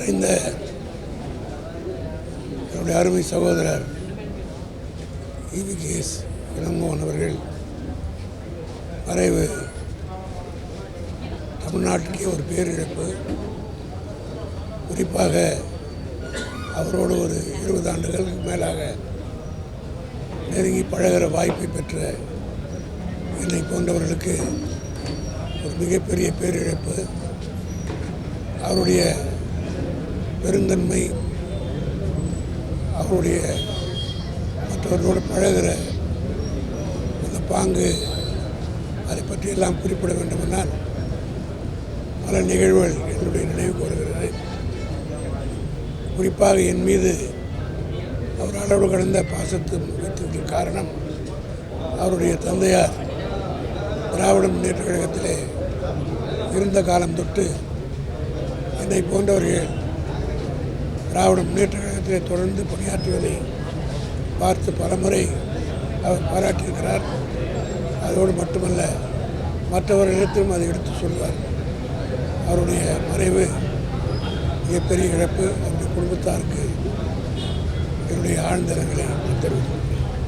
மறைந்த என்னுடைய அருமை சகோதரர் இவிகேஎஸ் இளங்கோன் அவர்கள் மறைவு. தமிழ்நாட்டுக்கே ஒரு பேரிழப்பு. குறிப்பாக அவரோடு ஒரு இருபது ஆண்டுகளுக்கு மேலாக நெருங்கி பழகிற வாய்ப்பை பெற்ற என்னை போன்றவர்களுக்கு ஒரு மிகப்பெரிய பேரிழப்பு. அவருடைய பெருந்தன்மை. அவருடைய மற்றவர்களோடு பழகிற அந்த பாங்கு அதை பற்றியெல்லாம் குறிப்பிட வேண்டுமென்றால் பல நிகழ்வுகள் என்னுடைய நினைவு கூறுகிறது. குறிப்பாக என் மீது அவர் அளவு கடந்த பாசத்து வைத்ததற்கு காரணம் அவருடைய தந்தையார் திராவிட முன்னேற்ற கழகத்திலே இருந்த காலம் தொட்டு என்னை போன்றவர்கள் திராவிட முன்னேற்ற கழகத்திலே தொடர்ந்து பணியாற்றுவதை பார்த்து பலமுறை அவர் பாராட்டியிருக்கிறார். அதோடு மட்டுமல்ல மற்றவர்களிடத்திலும் அதை எடுத்து சொல்வார். அவருடைய மறைவு மிகப்பெரிய இழப்பு. அவருடைய குடும்பத்தாருக்கு என்னுடைய ஆழ்ந்த இரங்கலை தெரிவித்துக்